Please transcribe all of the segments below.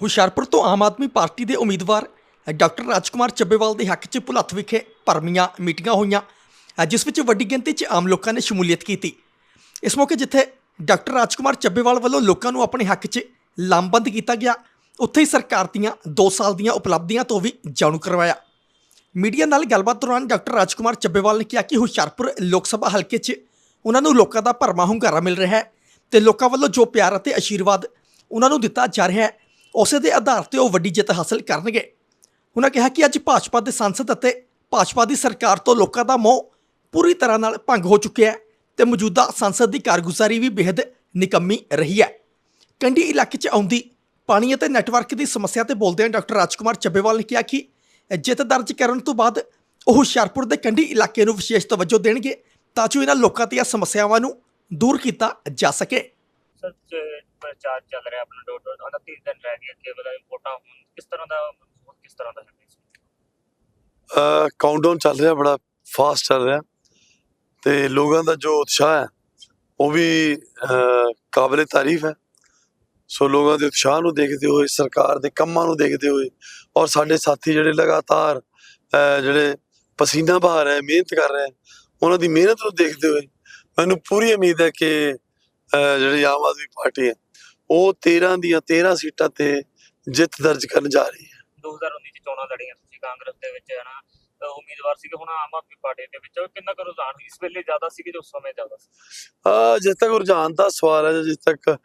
ਹੁਸ਼ਿਆਰਪੁਰ ਤੋਂ ਆਮ ਆਦਮੀ ਪਾਰਟੀ ਦੇ ਉਮੀਦਵਾਰ ਡਾਕਟਰ ਰਾਜਕੁਮਾਰ ਚੱਬੇਵਾਲ ਦੇ ਹੱਕ 'ਚ ਭੁਲੱਥ ਵਿਖੇ ਭਰਮੀਆਂ ਮੀਟਿੰਗਾਂ ਹੋਈਆਂ ਜਿਸ ਵਿੱਚ ਵੱਡੀ ਗਿਣਤੀ 'ਚ ਆਮ ਲੋਕਾਂ ਨੇ ਸ਼ਮੂਲੀਅਤ ਕੀਤੀ। ਇਸ ਮੌਕੇ ਜਿੱਥੇ ਡਾਕਟਰ ਰਾਜਕੁਮਾਰ ਚੱਬੇਵਾਲ ਵੱਲੋਂ ਲੋਕਾਂ ਨੂੰ ਆਪਣੇ ਹੱਕ 'ਚ ਲਾਮਬੰਦ ਕੀਤਾ ਗਿਆ, ਉੱਥੇ ਹੀ ਸਰਕਾਰ ਦੀਆਂ 2 ਸਾਲ ਦੀਆਂ ਉਪਲਬਧੀਆਂ ਤੋਂ ਵੀ ਜਾਣੂ ਕਰਵਾਇਆ। ਮੀਡੀਆ ਨਾਲ ਗੱਲਬਾਤ ਦੌਰਾਨ ਡਾਕਟਰ ਰਾਜਕੁਮਾਰ ਚੱਬੇਵਾਲ ਨੇ ਕਿਹਾ ਕਿ ਹੁਸ਼ਿਆਰਪੁਰ ਲੋਕ ਸਭਾ ਹਲਕੇ 'ਚ ਉਹਨਾਂ ਨੂੰ ਲੋਕਾਂ ਦਾ ਭਰਮਾ ਹੁੰਗਾਰਾ ਮਿਲ ਰਿਹਾ ਹੈ ਤੇ ਲੋਕਾਂ ਵੱਲੋਂ ਜੋ ਪਿਆਰ ਅਤੇ ਆਸ਼ੀਰਵਾਦ ਉਹਨਾਂ ਨੂੰ ਦਿੱਤਾ ਜਾ ਰਿਹਾ ਹੈ ਉਸੇ ਦੇ ਆਧਾਰ ਤੇ ਉਹ ਵੱਡੀ ਜਿੱਤ ਹਾਸਲ ਕਰਨਗੇ। ਉਹਨਾਂ ਕਿਹਾ ਕਿ ਅੱਜ ਭਾਜਪਾ ਦੇ ਸੰਸਦ ਅਤੇ ਭਾਜਪਾ ਦੀ ਸਰਕਾਰ ਤੋਂ ਲੋਕਾਂ ਦਾ ਮੋਹ ਪੂਰੀ ਤਰ੍ਹਾਂ ਨਾਲ ਭੰਗ ਹੋ ਚੁੱਕਿਆ ਹੈ ਤੇ ਮੌਜੂਦਾ ਸੰਸਦ ਦੀ ਕਾਰਗੁਜ਼ਾਰੀ ਵੀ ਬੇहद ਨਿਕੰਮੀ ਰਹੀ ਹੈ। ਕੰਢੀ ਇਲਾਕੇ 'ਚ ਆਉਂਦੀ ਪਾਣੀ ਅਤੇ ਨੈਟਵਰਕ ਦੀ ਸਮੱਸਿਆ ਤੇ ਬੋਲਦਿਆਂ ਡਾਕਟਰ ਰਾਜਕੁਮਾਰ ਚੱਬੇਵਾਲ ਨੇ ਕਿਹਾ ਕਿ ਜਿੱਤ ਦਰਜ ਕਰਨ ਤੋਂ ਬਾਅਦ ਉਹ ਹੁਸ਼ਿਆਰਪੁਰ ਦੇ ਕੰਢੀ ਇਲਾਕੇ ਨੂੰ ਵਿਸ਼ੇਸ਼ ਤਵੱਜੋ ਦੇਣਗੇ ਤਾਂ ਜੋ ਇਹਨਾਂ ਲੋਕਾਂ ਦੀਆਂ ਸਮੱਸਿਆਵਾਂ ਨੂੰ ਦੂਰ ਕੀਤਾ ਜਾ ਸਕੇ। ਪ੍ਰਚਾਰ ਚੱਲ ਰਿਹਾ ਆਪਣਾ ਡੋਟ ਡੋਟ 29 ਦਿਨ ਰਹਿ ਗਏ ਕੇਵਲ ਵੋਟਾਂ ਹੁਣ। ਕਿਸ ਤਰ੍ਹਾਂ ਦਾ ਕਿਸ ਤਰ੍ਹਾਂ ਦਾ ਹੈ ਕਾਊਂਟਡਾਊਨ ਚੱਲ ਰਿਹਾ, ਬੜਾ ਫਾਸਟ ਚੱਲ ਰਿਹਾ। ਤੇ ਲੋਕਾਂ ਦਾ ਜੋ ਉਤਸ਼ਾਹ ਹੈ, ਉਹ ਵੀ ਕਾਬਲੇ ਤਾਰੀਫ ਹੈ। ਸੋ ਲੋਕਾਂ ਦੇ ਉਤਸ਼ਾਹ ਨੂੰ ਦੇਖਦੇ ਹੋਏ, ਸਰਕਾਰ ਦੇ ਕੰਮਾਂ ਨੂੰ ਦੇਖਦੇ ਹੋਏ ਔਰ ਸਾਡੇ ਸਾਥੀ ਜਿਹੜੇ ਲਗਾਤਾਰ ਜਿਹੜੇ ਪਸੀਨਾ ਬਹਾ ਰਹੇ, ਮਿਹਨਤ ਕਰ ਰਹੇ, ਉਹਨਾਂ ਦੀ ਮਿਹਨਤ ਨੂੰ ਦੇਖਦੇ ਹੋਏ ਮੈਨੂੰ ਪੂਰੀ ਉਮੀਦ ਹੈ ਕਿ ਜਿਹੜੀ ਆਮ ਆਦਮੀ ਪਾਰਟੀ ਹੈ ਉਹ 13 ਦੀਆਂ 13 ਸੀਟਾਂ ਤੇ ਜਿੱਤ ਦਰਜ ਕਰਨ ਜਾ ਰਹੀ ਹੈ। 2019 ਚ ਚੋਣਾਂ ਲੜੀਆਂ ਤੁਸੀਂ ਕਾਂਗਰਸ ਦੇ ਵਿੱਚ ਹੈ ਨਾ ਉਮੀਦਵਾਰ ਸੀਗੇ ਹੁਣ ਆਮ ਆਦਮੀ ਪਾਰਟੀ ਦੇ ਵਿੱਚ। ਕਿੰਨਾ ਕੁ ਰੁਝਾਨ ਇਸ ਵੇਲੇ ਜ਼ਿਆਦਾ ਸੀ ਕਿ ਜੋ ਉਸ ਸਮੇਂ ਜ਼ਿਆਦਾ ਸੀ? ਅਹ ਜਿਸ ਤੱਕ ਰੁਝਾਨ ਦਾ ਸਵਾਲ ਹੈ ਜਿਸ ਤੱਕ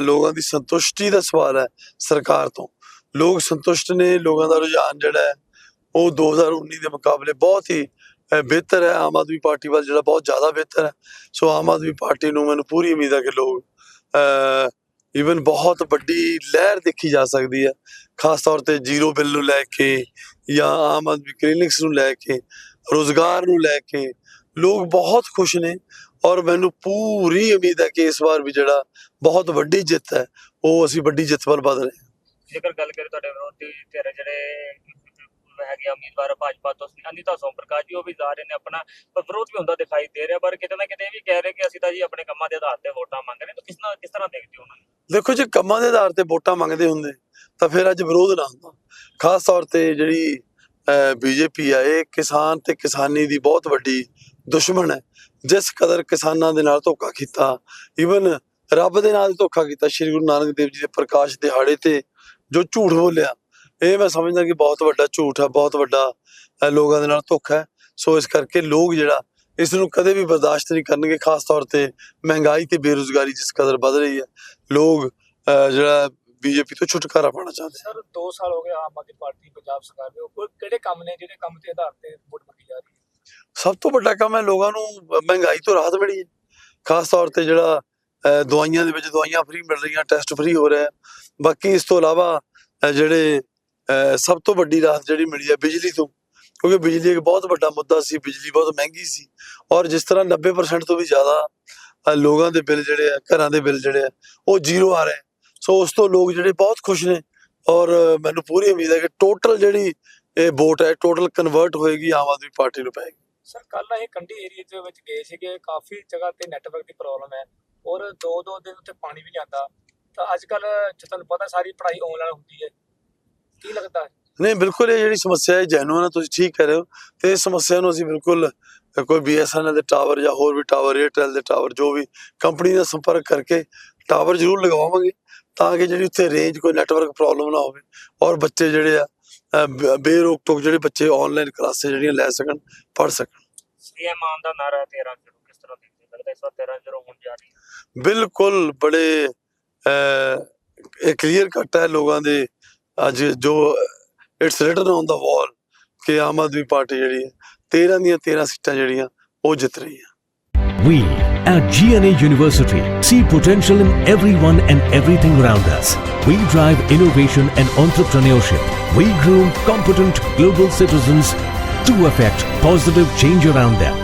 ਲੋਕਾਂ ਦੀ ਸੰਤੁਸ਼ਟੀ ਦਾ ਸਵਾਲ ਹੈ ਸਰਕਾਰ ਤੋਂ ਲੋਕ ਸੰਤੁਸ਼ਟ ਨੇ ਲੋਕਾਂ ਦਾ ਰੁਝਾਨ ਜਿਹੜਾ ਹੈ ਉਹ 2019 ਦੇ ਮੁਕਾਬਲੇ ਬਹੁਤ ਹੀ ਬਿਹਤਰ ਹੈ, ਆਮ ਆਦਮੀ ਪਾਰਟੀ ਵੱਲ ਜਿਹੜਾ ਬਹੁਤ ਜ਼ਿਆਦਾ ਬਿਹਤਰ ਹੈ। ਸੋ ਆਮ ਆਦਮੀ ਪਾਰਟੀ ਨੂੰ ਮੈਨੂੰ ਪੂਰੀ ਉਮੀਦ ਹੈ ਕਿ ਲੋਕ ਇਵਨ ਬਹੁਤ ਵੱਡੀ ਲਹਿਰ ਦੇਖੀ ਜਾ ਸਕਦੀ ਹੈ। ਖਾਸ ਤੌਰ ਤੇ ਜ਼ੀਰੋ ਬਿੱਲ ਨੂੰ ਲੈ ਕੇ ਜਾਂ ਆਮ ਆਦਮੀ ਕਲੀਨਿਕਸ ਨੂੰ ਲੈ ਕੇ, ਰੋਜ਼ਗਾਰ ਨੂੰ ਲੈ ਕੇ ਲੋਕ ਬਹੁਤ ਖੁਸ਼ ਨੇ ਔਰ ਮੈਨੂੰ ਪੂਰੀ ਉਮੀਦ ਹੈ ਕਿ ਇਸ ਵਾਰ ਵੀ ਜਿਹੜਾ ਬਹੁਤ ਵੱਡੀ ਜਿੱਤ ਹੈ, ਉਹ ਅਸੀਂ ਵੱਡੀ ਜਿੱਤ ਵੱਲ ਵਧ ਰਹੇ ਹਾਂ। ਜੇਕਰ ਗੱਲ ਕਰੀਏ ਤੁਹਾਡੇ ਵਿਰੋਧੀ ਧਿਰ ਜਿਹੜੇ ਹੈਗੇ ਉਮੀਦਵਾਰ ਭਾਜਪਾ ਤੋਂ। ਅਨੀਤਾ ਸੋਮ ਪ੍ਰਕਾਸ਼ ਜੀ, ਉਹ ਵੀ ਜਾ ਰਹੇ ਨੇ ਆਪਣਾ। ਵਿਰੋਧ ਵੀ ਹੁੰਦਾ ਦਿਖਾਈ ਦੇ ਰਿਹਾ, ਪਰ ਕਿਤੇ ਨਾ ਕਿਤੇ ਇਹ ਵੀ ਕਹਿ ਰਹੇ ਕਿ ਅਸੀਂ ਤਾਂ ਜੀ ਆਪਣੇ ਕੰਮਾਂ ਦੇ ਆਧਾਰ ਤੇ ਵੋਟਾਂ ਮੰਗ ਰਹੇ ਤਾਂ ਕਿਸ ਨਾਲ ਕਿਸ ਤਰ੍ਹਾਂ ਦੇਖਦੇ ਹੋ ਉਹਨਾਂ ਨੂੰ? ਦੇਖੋ ਜੇ, ਕੰਮਾਂ ਦੇ ਆਧਾਰ ਤੇ ਵੋਟਾਂ ਮੰਗਦੇ ਹੁੰਦੇ, ਤਾਂ ਫਿਰ ਅੱਜ ਵਿਰੋਧ ਨਾ ਹੁੰਦਾ। ਖਾਸ ਤੌਰ ਤੇ ਜਿਹੜੀ ਬੀਜੇਪੀ ਆ, ਇਹ ਕਿਸਾਨ ਤੇ ਕਿਸਾਨੀ ਦੀ ਬਹੁਤ ਵੱਡੀ ਦੁਸ਼ਮਣ ਹੈ। ਜਿਸ ਕਦਰ ਕਿਸਾਨਾਂ ਦੇ ਨਾਲ ਧੋਖਾ ਕੀਤਾ ਈਵਨ ਰੱਬ ਦੇ ਨਾਲ ਧੋਖਾ ਕੀਤਾ, ਸ੍ਰੀ ਗੁਰੂ ਨਾਨਕ ਦੇਵ ਜੀ ਦੇ ਪ੍ਰਕਾਸ਼ ਦਿਹਾੜੇ ਤੇ ਜੋ ਝੂਠ ਬੋਲਿਆ ਇਹ ਮੈਂ ਸਮਝਦਾ ਕਿ ਬਹੁਤ ਵੱਡਾ ਝੂਠ ਹੈ ਬਹੁਤ ਵੱਡਾ ਲੋਕਾਂ ਦੇ ਨਾਲ ਧੋਖਾ ਹੈ। ਸੋ ਇਸ ਕਰਕੇ ਲੋਕ ਜਿਹੜਾ ਇਸ ਨੂੰ ਕਦੇ ਵੀ ਬਰਦਾਸ਼ਤ ਨਹੀਂ ਕਰਨਗੇ ਖਾਸ ਤੌਰ ਤੇ ਮਹਿੰਗਾਈ ਤੇ ਬੇਰੁਜ਼ਗਾਰੀ ਜਿਸ ਕਦਰ ਵੱਧ ਰਹੀ ਹੈ। ਲੋਕ ਜਿਹੜਾ ਬੀਜੇਪੀ ਤੋਂ ਛੁਟਕਾਰਾ ਪਾਣਾ ਚਾਹੁੰਦੇ ਸਰ 2 ਸਾਲ ਹੋ ਗਏ ਆਮ ਆਦਮੀ ਪਾਰਟੀ ਪੰਜਾਬ ਸਰਕਾਰ ਦੇ ਕੋਈ ਕਿਹੜੇ ਕੰਮ ਨੇ ਜਿਹੜੇ ਕੰਮ ਦੇ ਆਧਾਰ ਤੇ ਵੋਟ ਮੰਗੀ ਜਾ ਰਹੀ ਹੈ? ਸਭ ਤੋਂ ਵੱਡਾ ਕੰਮ ਹੈ ਲੋਕਾਂ ਨੂੰ ਮਹਿੰਗਾਈ ਤੋਂ ਰਾਹਤ ਮਿਲੀ ਹੈ। ਖਾਸ ਤੌਰ ਤੇ ਜਿਹੜਾ ਦਵਾਈਆਂ ਦੇ ਵਿੱਚ ਦਵਾਈਆਂ ਫ੍ਰੀ ਮਿਲ ਰਹੀਆਂ ਟੈਸਟ ਫ੍ਰੀ ਹੋ ਰਿਹਾ ਹੈ। ਬਾਕੀ ਇਸ ਤੋਂ ਇਲਾਵਾ ਜਿਹੜੇ ਸਭ ਤੋਂ ਵੱਡੀ ਰਾਹਤ ਜਿਹੜੀ ਮਿਲੀ ਹੈ ਬਿਜਲੀ ਤੋਂ, ਕਿਉਂਕਿ ਬਿਜਲੀ ਇੱਕ ਬਹੁਤ ਵੱਡਾ ਮੁੱਦਾ ਸੀ, ਬਿਜਲੀ ਬਹੁਤ ਮਹਿੰਗੀ ਸੀ ਔਰ ਜਿਸ ਤਰ੍ਹਾਂ 90% ਤੋਂ ਵੀ ਜ਼ਿਆਦਾ ਲੋਕਾਂ ਦੇ ਬਿੱਲ ਜਿਹੜੇ ਆ, ਘਰਾਂ ਦੇ ਬਿੱਲ ਜਿਹੜੇ ਆ, ਉਹ ਜ਼ੀਰੋ ਆ ਰਹੇ। ਸੋ ਉਸ ਤੋਂ ਲੋਕ ਜਿਹੜੇ ਬਹੁਤ ਖੁਸ਼ ਨੇ ਔਰ ਮੈਨੂੰ ਪੂਰੀ ਉਮੀਦ ਹੈ ਕਿ ਟੋਟਲ ਜਿਹੜੀ ਇਹ ਵੋਟ ਹੈ ਟੋਟਲ ਕਨਵਰਟ ਹੋਏਗੀ, ਆਮ ਆਦਮੀ ਪਾਰਟੀ ਨੂੰ ਪਏਗੀ। ਸਰ ਕੱਲ ਅਸੀਂ ਕੰਢੀ ਏਰੀਆ ਦੇ ਵਿੱਚ ਗਏ ਸੀਗੇ, ਕਾਫੀ ਜਗ੍ਹਾ ਤੇ ਨੈਟਵਰਕ ਦੀ ਪ੍ਰੋਬਲਮ ਹੈ ਔਰ ਦੋ ਦੋ ਦਿਨ ਉੱਤੇ ਪਾਣੀ ਵੀ ਨਹੀਂ ਆਉਂਦਾ। ਤਾਂ ਅੱਜ ਕੱਲ ਤੁਹਾਨੂੰ ਪਤਾ, ਸਾਰੀ ਪੜ੍ਹਾਈ ਆਨਲਾਈਨ ਹੁੰਦੀ ਹੈ। ਕੀ ਲੱਗਦਾ ਹੈ? ਨਹੀਂ ਬਿਲਕੁਲ ਇਹ ਜਿਹੜੀ ਸਮੱਸਿਆ ਹੈ ਜੈਨੂਨ ਹੈ ਤੁਸੀਂ ਠੀਕ ਕਹਿ ਰਹੇ ਹੋ। ਤੇ ਇਸ ਸਮੱਸਿਆ ਨੂੰ ਅਸੀਂ ਬਿਲਕੁਲ ਕੋਈ ਬੀਐਸਐਨਐਲ ਦੇ ਟਾਵਰ ਜਾਂ ਹੋਰ ਵੀ ਟਾਵਰ 에ਅਰਟੈਲ ਦੇ ਟਾਵਰ ਜੋ ਵੀ ਕੰਪਨੀ ਨਾਲ ਸੰਪਰਕ ਕਰਕੇ ਟਾਵਰ ਜ਼ਰੂਰ ਲਗਵਾਵਾਂਗੇ ਤਾਂ ਕਿ ਜਿਹੜੀ ਉੱਥੇ ਰੇਂਜ ਕੋਈ ਨੈਟਵਰਕ ਪ੍ਰੋਬਲਮ ਨਾ ਹੋਵੇ ਔਰ ਬੱਚੇ ਜਿਹੜੇ ਆ ਬੇਰੋਕ ਟੋਕ ਜਿਹੜੇ ਬੱਚੇ ਆਨਲਾਈਨ ਕਲਾਸਾਂ ਜਿਹੜੀਆਂ ਲੈ ਸਕਣ ਪੜ ਸਕਣ। ਸੀਐਮ ਆਨ ਦਾ ਨਾਰਾ 13 ਜ਼ੀਰੋ ਕਿਸ ਤਰ੍ਹਾਂ ਦੇਖਦੇ ਹੋ? ਲੱਗਦਾ ਇਸ ਵਾਰ 13 ਜ਼ੀਰੋ ਹੋਣ ਜਾ ਰਹੀ ਹੈ। ਬਿਲਕੁਲ ਬੜੇ ਇਹ ਕਲੀਅਰ ਕੱਟ ਹੈ ਲੋਕਾਂ ਦੇ ਜੋ it's written on the wall ਕਿ ਆਮ ਆਦਮੀ ਪਾਰਟੀ ਜਿਹੜੀ ਹੈ 13 ਦੀਆਂ 13 ਸੀਟਾਂ ਜਿਹੜੀਆਂ ਉਹ ਜਿੱਤ ਰਹੀ ਹੈ We at GNA University see potential in everyone and everything around us. We drive innovation and entrepreneurship. We groom competent global citizens to affect positive change around them.